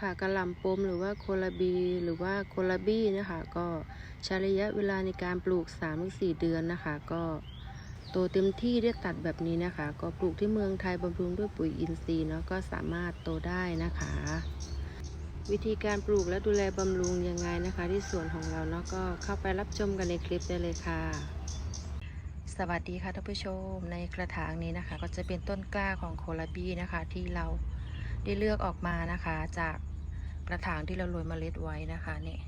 ค่ะกระหล่ำปมหรือว่าโคลาบีหรือว่าโคลาบี้นะคะ ก็ใช้ระยะเวลาในการปลูก 3-4 เดือนนะคะ ก็โตเต็มที่ได้ตัดแบบนี้นะคะ ก็ปลูกที่เมืองไทยบำรุงด้วยปุ๋ยอินทรีย์เนาะก็สามารถโตได้นะคะ วิธีการปลูกและดูแลบำรุงยังไงนะคะ ที่สวนของเราเนาะก็เข้าไปรับชมกันในคลิปได้เลยค่ะสวัสดีค่ะท่านผู้ชมในกระถางนี้นะคะ ก็จะเป็นต้นกล้าของโคลาบีนะคะ ที่เราได้เลือกออกมานะคะจาก กระถางที่เราโรยเมล็ดไว้นะคะนี่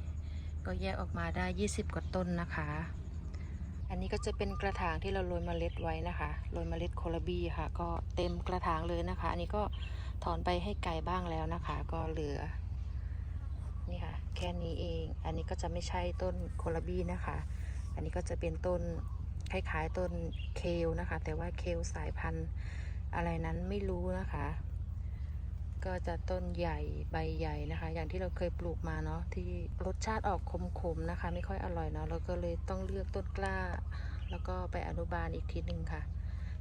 ก็แยกออกมาได้ 20 กว่าต้นนะคะ อันนี้ก็จะเป็นกระถางที่เราโรยเมล็ดไว้นะคะโรยเมล็ดโคลบีค่ะ ก็เต็มกระถางเลยนะคะ อันนี้ก็ถอนไปให้ไก่บ้างแล้วนะคะ ก็เหลือนี่ค่ะแค่นี้เอง อันนี้ก็จะไม่ใช่ต้นโคลบีนะคะ อันนี้ก็จะเป็นต้นคล้ายๆต้นเคลนะคะ แต่ว่าเคลสายพันธุ์อะไรนั้นไม่รู้นะคะ ก็จะต้นใหญ่ใบใหญ่นะคะ อย่างที่เราเคยปลูกมาเนาะที่รสชาติออกขมๆนะคะ ไม่ค่อยอร่อยเนาะเราก็เลยต้องเลือกต้นกล้า แล้วก็ไปอนุบาลอีกทีหนึ่งค่ะ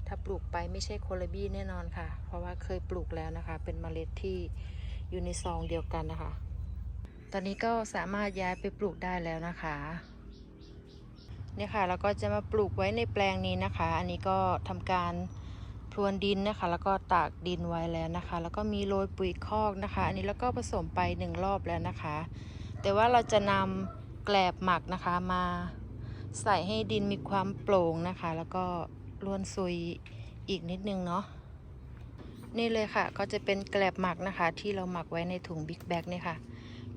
ถ้าปลูกไปไม่ใช่โคลบีแน่นอนค่ะ เพราะว่าเคยปลูกแล้วนะคะ เป็นเมล็ดที่อยู่ในซองเดียวกันนะคะ ตอนนี้ก็สามารถย้ายไปปลูกได้แล้วนะคะเนี่ยค่ะแล้วก็จะมาปลูกไว้ในแปลงนี้นะคะ อันนี้ก็ทำการ พรวนดินนะคะ แล้วก็ตากดินไว้แล้วนะคะ แล้วก็มีโรยปุ๋ยคอกนะคะ อันนี้แล้วก็ผสมไปหนึ่งรอบแล้วนะคะ แต่ว่าเราจะนำแกลบหมักนะคะมาใส่ให้ดินมีความโปร่งนะคะ แล้วก็ร่วนซุยอีกนิดนึงเนาะนี่เลยค่ะ ก็จะเป็นแกลบหมักนะคะ ที่เราหมักไว้ในถุงบิ๊กแบ็กเนี่ยค่ะ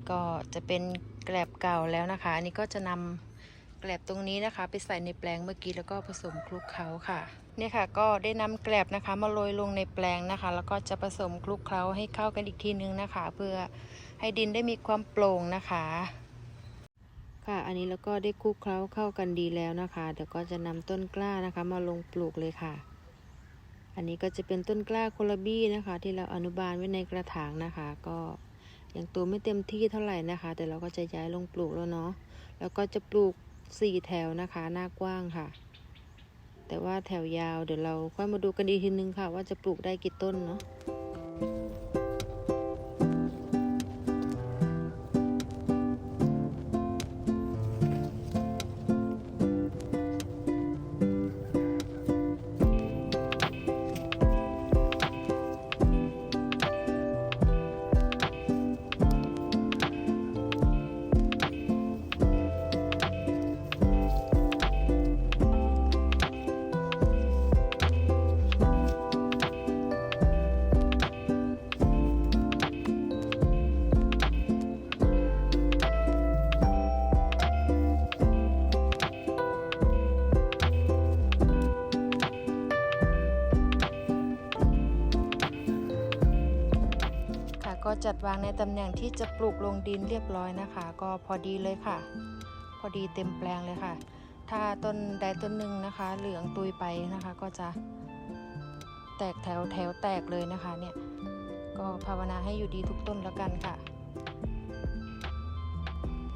ก็จะเป็นแกลบเก่าแล้วนะคะ อันนี้ก็จะนำแกลบตรงนี้นะคะ ไปใส่ในแปลงเมื่อกี้แล้วก็ผสมคลุกเคล้าค่ะ เนี่ยค่ะก็ได้นำแกลบนะคะ มาโรยลงในแปลงนะคะ แล้วก็จะผสมคลุกเคล้าให้เข้ากันอีกทีนึงนะคะ เพื่อให้ดินได้มีความโปร่งนะคะ ค่ะอันนี้แล้วก็ได้คลุกเคล้าเข้ากันดีแล้วนะคะเดี๋ยวก็จะนำต้นกล้านะคะ มาลงปลูกเลยค่ะ อันนี้ก็จะเป็นต้นกล้าโคลบี้นะคะ ที่เราอนุบาลไว้ในกระถางนะคะ ก็ยังตัวไม่เต็มที่เท่าไหร่นะคะ แต่เราก็จะย้ายลงปลูกแล้วเนาะแล้วก็จะปลูกสี่แถวนะคะ หน้ากว้างค่ะ แต่ว่าแถวยาวเดี๋ยวเราค่อยมาดูกันอีกทีนึงค่ะ ว่าจะปลูกได้กี่ต้นเนาะ จัดวางในตำแหน่งที่จะปลูกลงดินเรียบร้อยนะคะ ก็พอดีเลยค่ะ พอดีเต็มแปลงเลยค่ะ ถ้าต้นใดต้นหนึ่งนะคะ เหลืองตุยไปนะคะ ก็จะ แตกแถวแถวแตกเลยนะคะเนี่ย ก็ภาวนาให้อยู่ดีทุกต้นแล้วกันค่ะ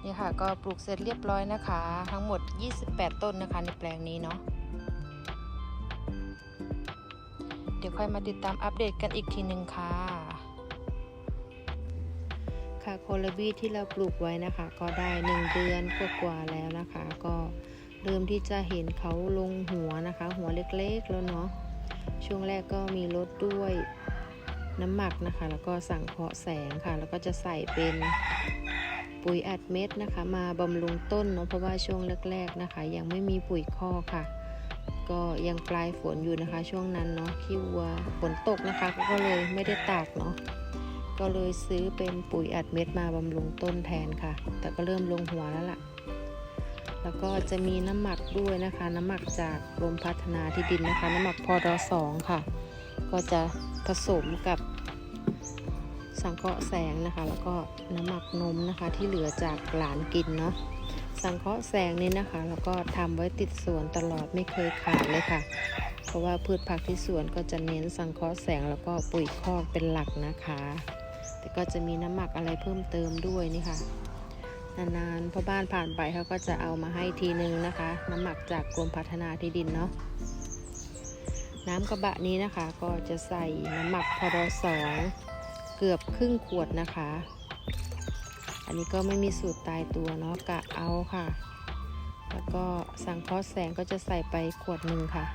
นี่ค่ะก็ปลูกเสร็จเรียบร้อยนะคะ ทั้งหมด 28 ต้นนะคะ ในแปลงนี้เนาะเดี๋ยวค่อยมาติดตามอัปเดตกันอีกทีหนึ่งค่ะ ค่ะโคลาบีที่เราปลูกไว้นะคะ ก็ได้1เดือนกว่าๆแล้วนะคะ ก็เริ่มที่จะเห็นเขาลงหัวนะคะ หัวเล็กๆแล้วเนาะช่วงแรกก็มีลดด้วยน้ำหมักนะคะ แล้วก็สั่งเคราะห์แสงค่ะ แล้วก็จะใส่เป็นปุ๋ยอัดเม็ดนะคะ มาบำรุงต้นเนาะเพราะว่าช่วงแรกๆนะคะ ยังไม่มีปุ๋ยคอกค่ะ ก็ยังปลายฝนอยู่นะคะ ช่วงนั้นเนาะขี้วัวฝนตกนะคะ ก็เลยไม่ได้ตากเนาะ ก็เลยซื้อเป็นปุ๋ยอัดเม็ดมาบำรุงต้นแทนค่ะ แต่ก็เริ่มลงหัวแล้วล่ะ แล้วก็จะมีน้ำหมักด้วยนะคะ น้ำหมักจากกรมพัฒนาที่ดินนะคะ น้ำหมักพอดอสองค่ะ ก็จะผสมกับสังเคราะห์แสงนะคะ แล้วก็น้ำหมักนมนะคะที่เหลือจากหลานกินเนาะสังเคราะห์แสงนี้นะคะ แล้วก็ทำไว้ติดสวนตลอดไม่เคยขาดเลยค่ะ เพราะว่าพืชผักที่สวนก็จะเน้นสังเคราะห์แสงแล้วก็ปุ๋ยคอกเป็นหลักนะคะ แต่ก็จะมีน้ำหมักอะไรเพิ่มเติมด้วยนี่ค่ะ นานๆพ่อบ้านผ่านไปเขาก็จะเอามาให้ทีนึงนะคะ น้ำหมักจากกรมพัฒนาที่ดินเนาะน้ำกระบะนี้นะคะก็จะใส่น้ำหมักพอดอสองเกือบครึ่งขวดนะคะ อันนี้ก็ไม่มีสูตรตายตัวเนาะกะเอาค่ะ แล้วก็สังเคราะห์แสงก็จะใส่ไปขวดหนึ่งค่ะ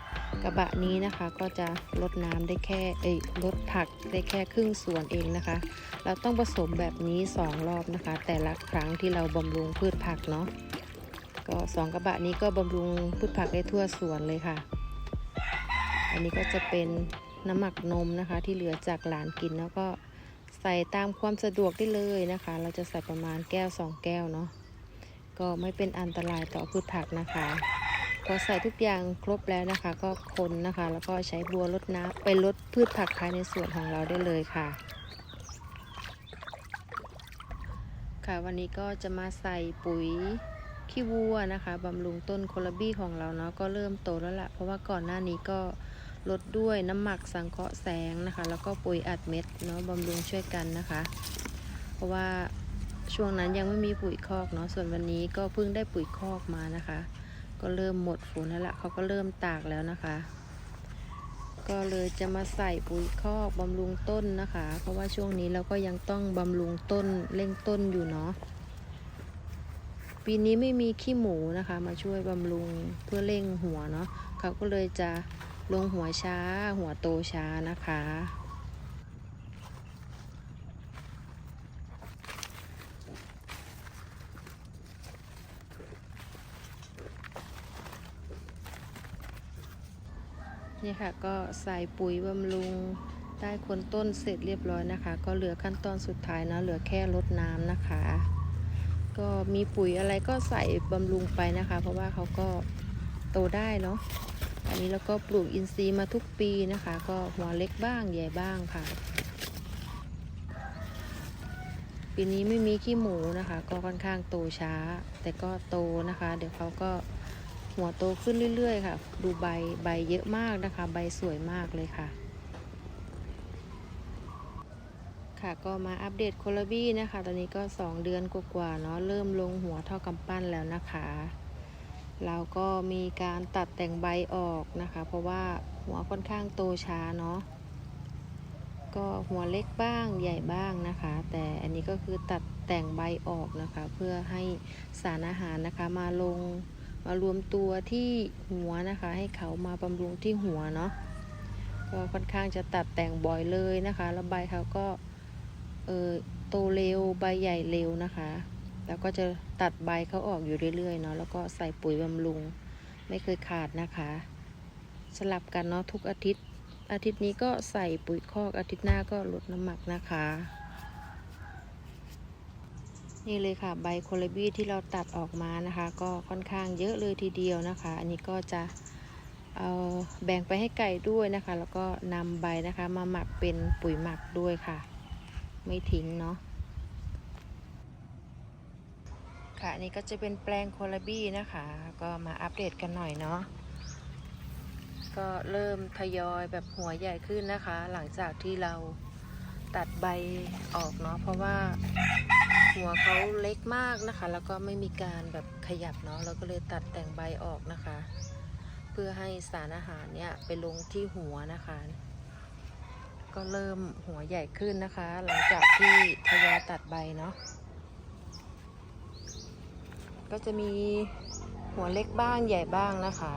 กระบะนี้นะคะก็จะลดน้ำได้แค่เอ้ยลดผักได้แค่ครึ่งส่วนเองนะคะ เราต้องผสมแบบนี้ 2 รอบนะคะ แต่ละครั้งที่เราบำรุงพืชผักเนาะก็สองกระบะนี้ก็บำรุงพืชผักได้ทั่วสวนเลยค่ะ อันนี้ก็จะเป็นน้ำหมักนมนะคะ ที่เหลือจากหลานกินแล้วก็ใส่ตามความสะดวกได้เลยนะคะ เราจะใส่ประมาณแก้ว 2 แก้วเนาะก็ไม่เป็นอันตรายต่อพืชผักนะคะ พอใส่ทุกอย่างครบแล้วนะคะ ก็คนนะคะ แล้วก็ใช้บัวรดน้ำไปลดพืชผักภายในสวนของเราได้เลยค่ะ ค่ะวันนี้ก็จะมาใส่ปุ๋ยขี้วัวนะคะบำรุงต้นโคลบี้ของเราเนาะก็เริ่มโตแล้วละเพราะว่าก่อนหน้านี้ก็ลดด้วยน้ำหมักสังเคราะห์แสงนะคะ แล้วก็ปุ๋ยอัดเม็ดเนาะบำรุงช่วยกันนะคะ เพราะว่าช่วงนั้นยังไม่มีปุ๋ยคอกเนาะส่วนวันนี้ก็เพิ่งได้ปุ๋ยคอกมานะคะ ก็เริ่มหมดฝนแล้วละเขาก็เริ่มตากแล้วนะคะ ก็เลยจะมาใส่ปุ๋ยคอกบำรุงต้นนะคะ เพราะว่าช่วงนี้เราก็ยังต้องบำรุงต้นเร่งต้นอยู่เนาะปีนี้ไม่มีขี้หมูนะคะ มาช่วยบำรุงเพื่อเร่งหัวเนาะเขาก็เลยจะลงหัวช้า หัวโตช้านะคะ นี่ค่ะก็ใส่ปุ๋ยบำรุงได้คนต้นเสร็จเรียบร้อยนะคะ ก็เหลือขั้นตอนสุดท้ายนะเหลือแค่รดน้ำนะคะ ก็มีปุ๋ยอะไรก็ใส่บำรุงไปนะคะ เพราะว่าเขาก็โตได้เนาะอันนี้เราก็ปลูกอินทรีย์มาทุกปีนะคะ ก็หัวเล็กบ้างใหญ่บ้างค่ะ ปีนี้ไม่มีขี้หมูนะคะ ก็ค่อนข้างโตช้า แต่ก็โตนะคะ เดี๋ยวเขาก็ หัวโตขึ้นเรื่อยๆ ค่ะ ดูใบใบเยอะมากนะคะ ใบสวยมากเลยค่ะ ค่ะก็มาอัปเดตโคลบี้นะคะ ตอนนี้ก็ 2 เดือนกว่าๆเนาะเริ่มลงหัวเท่ากำปั้นแล้วนะคะเราก็มีการตัดแต่งใบออกนะคะ เพราะว่าหัวค่อนข้างโตช้าเนาะก็หัวเล็กบ้างใหญ่บ้างนะคะ แต่อันนี้ก็คือตัดแต่งใบออกนะคะ เพื่อให้สารอาหารนะคะมาลง มารวมตัวที่หัวนะคะ ให้เขามาบำรุงที่หัวเนาะก็ค่อนข้างจะตัดแต่งบ่อยเลยนะคะแล้วใบเขาก็เออโตเร็วใบใหญ่เร็วนะคะ แล้วก็จะตัดใบเขาออกอยู่เรื่อยๆเนาะแล้วก็ใส่ปุ๋ยบำรุงไม่เคยขาดนะคะ สลับกันเนาะทุกอาทิตย์ อาทิตย์นี้ก็ใส่ปุ๋ยคอกอาทิตย์หน้าก็ลดน้ำหมักนะคะ นี่เลยค่ะใบโคลาบี้ที่เราตัดออกมานะคะ ก็ค่อนข้างเยอะเลยทีเดียวนะคะ อันนี้ก็จะเอาแบ่งไปให้ไก่ด้วยนะคะ แล้วก็นำใบนะคะมาหมักเป็นปุ๋ยหมักด้วยค่ะ ไม่ทิ้งเนาะค่ะนนี้ก็จะเป็นแปลงโคลาบี้นะคะ ก็มาอัปเดตกันหน่อยเนาะก็เริ่มทยอยแบบหัวใหญ่ขึ้นนะคะ หลังจากที่เรา ตัดใบออกเนาะเพราะว่าหัวเขาเล็กมากนะคะ แล้วก็ไม่มีการแบบขยับเนาะเราก็เลยตัดแต่งใบออกนะคะ เพื่อให้สารอาหารเนี่ยไปลงที่หัวนะคะ ก็เริ่มหัวใหญ่ขึ้นนะคะ หลังจากที่ทยอยตัดใบเนาะก็จะมีหัวเล็กบ้างใหญ่บ้างนะคะ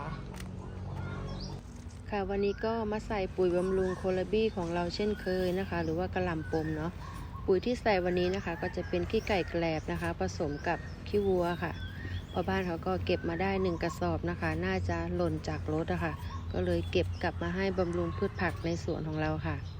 ค่ะวันนี้ก็มาใส่ปุ๋ยบำรุงโคลาบี้ของเราเช่นเคยนะคะ หรือว่ากระหล่ำปมเนาะปุ๋ยที่ใส่วันนี้นะคะ ก็จะเป็นขี้ไก่แกลบนะคะ ผสมกับขี้วัวค่ะพอบ้านเขาก็เก็บมาได้หนึ่งกระสอบนะคะ น่าจะหล่นจากรถอะค่ะก็เลยเก็บกลับมาให้บำรุงพืชผักในสวนของเราค่ะ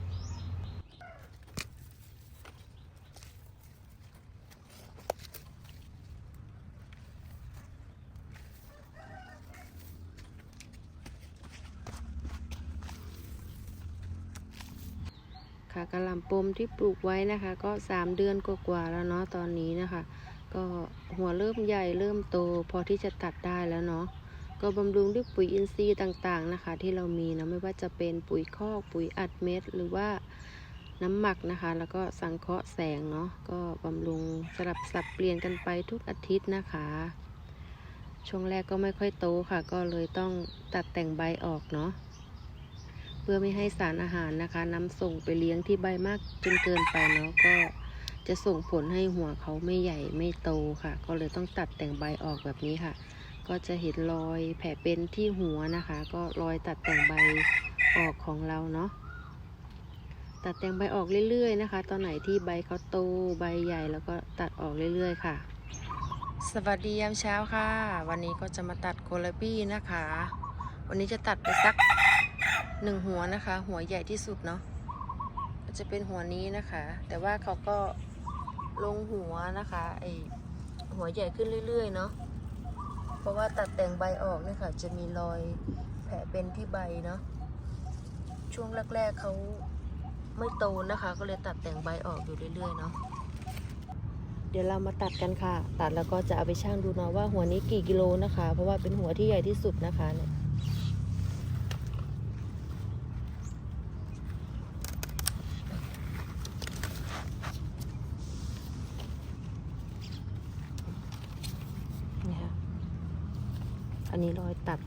คะกระหล่ำปมที่ปลูกไว้นะคะ ก็ 3 เดือนกว่าๆแล้วเนาะตอนนี้นะคะ ก็หัวเริ่มใหญ่เริ่มโต พอที่จะตัดได้แล้วเนาะก็บำรุงด้วยปุ๋ยอินทรีย์ต่างๆนะคะ ที่เรามีนะไม่ว่าจะเป็นปุ๋ยคอกปุ๋ยอัดเม็ดหรือว่าน้ำหมักนะคะ แล้วก็สังเคราะห์แสงเนาะก็บำรุงสลับสับเปลี่ยนกันไปทุกอาทิตย์นะคะ ช่วงแรกก็ไม่ค่อยโตค่ะ ก็เลยต้องตัดแต่งใบออกเนาะ พื่อไม่ให้สารอาหารนะคะนำส่งไปเลี้ยงที่ใบมากจนเกินไปเนาะก็จะส่งผลให้หัวเขาไม่ใหญ่ไม่โตค่ะ ก็เลยต้องตัดแต่งใบออกแบบนี้ค่ะ ก็จะเห็นรอยแผลเป็นที่หัวนะคะ ก็รอยตัดแต่งใบออกของเราเนาะตัดแต่งใบออกเรื่อยๆนะคะ ตอนไหนที่ใบเขาโตใบใหญ่แล้วก็ตัดออกเรื่อยๆค่ะ สวัสดียามเช้าค่ะ วันนี้ก็จะมาตัดโคลาบี้นะคะ วันนี้จะตัดไปสัก หนึ่งหัวนะคะ หัวใหญ่ที่สุดเนาะจะเป็นหัวนี้นะคะ แต่ว่าเขาก็ลงหัวนะคะไอหัวใหญ่ขึ้นเรื่อยๆเนาะเพราะว่าตัดแต่งใบออกเนี่ยค่ะ จะมีรอยแผลเป็นที่ใบเนาะช่วงแรกๆเขาไม่โตนะคะ ก็เลยตัดแต่งใบออกอยู่เรื่อยๆเนาะเดี๋ยวเรามาตัดกันค่ะ ตัดแล้วก็จะเอาไปชั่งดูเนาะว่าหัวนี้กี่กิโลนะคะ เพราะว่าเป็นหัวที่ใหญ่ที่สุดนะคะเนี่ย อันนี้รอยตัด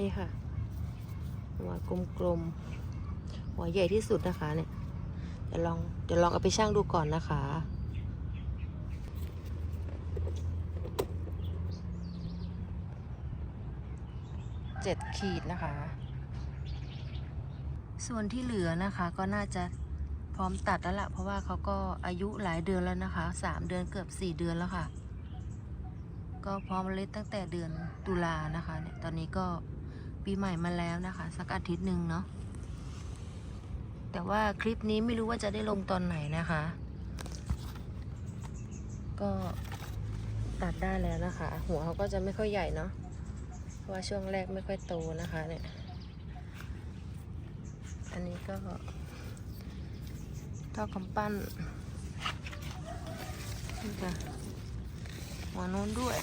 นี่ค่ะ หัวกลมๆ หัวใหญ่ที่สุดนะคะเนี่ย เดี๋ยวลอง เดี๋ยวลองเอาไปชั่งดูก่อนนะคะ เจ็ดขีดนะคะ ส่วนที่เหลือนะคะก็น่าจะพร้อมตัดแล้วละเพราะว่าเขาก็อายุหลายเดือนแล้วนะคะสามเดือนเกือบสี่เดือนแล้วค่ะ ก็พร้อมเล็ดตั้งแต่เดือนตุลานะคะเนี่ยตอนนี้ก็ปีใหม่มาแล้วนะคะ สักอาทิตย์หนึ่งเนาะแต่ว่าคลิปนี้ไม่รู้ว่าจะได้ลงตอนไหนนะคะ ก็ตัดได้แล้วนะคะ หัวเขาก็จะไม่ค่อยใหญ่เนาะ เพราะว่าช่วงแรกไม่ค่อยโตนะคะเนี่ย อันนี้ก็ท่ากำปั้นนี่ค่ะหัวโน้นด้วย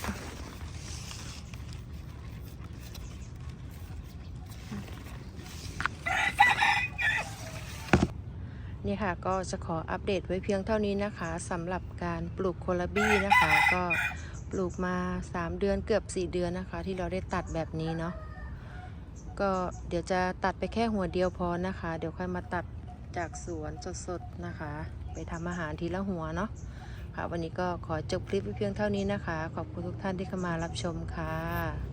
นี่ค่ะก็จะขออัปเดตไว้เพียงเท่านี้นะคะสำหรับการปลูกโคลาบี้นะคะก็ ปลูกมา 3 เดือนเกือบ 4 เดือนนะคะ ที่เราได้ตัดแบบนี้เนาะก็เดี๋ยวจะตัดไปแค่หัวเดียวพอนะคะ เดี๋ยวค่อยมาตัดจากสวนสดๆนะคะ ไปทำอาหารทีละหัวเนาะค่ะ วันนี้ก็ขอจบคลิปไว้เพียงเท่านี้นะคะ ขอบคุณทุกท่านที่เข้ามารับชมค่ะ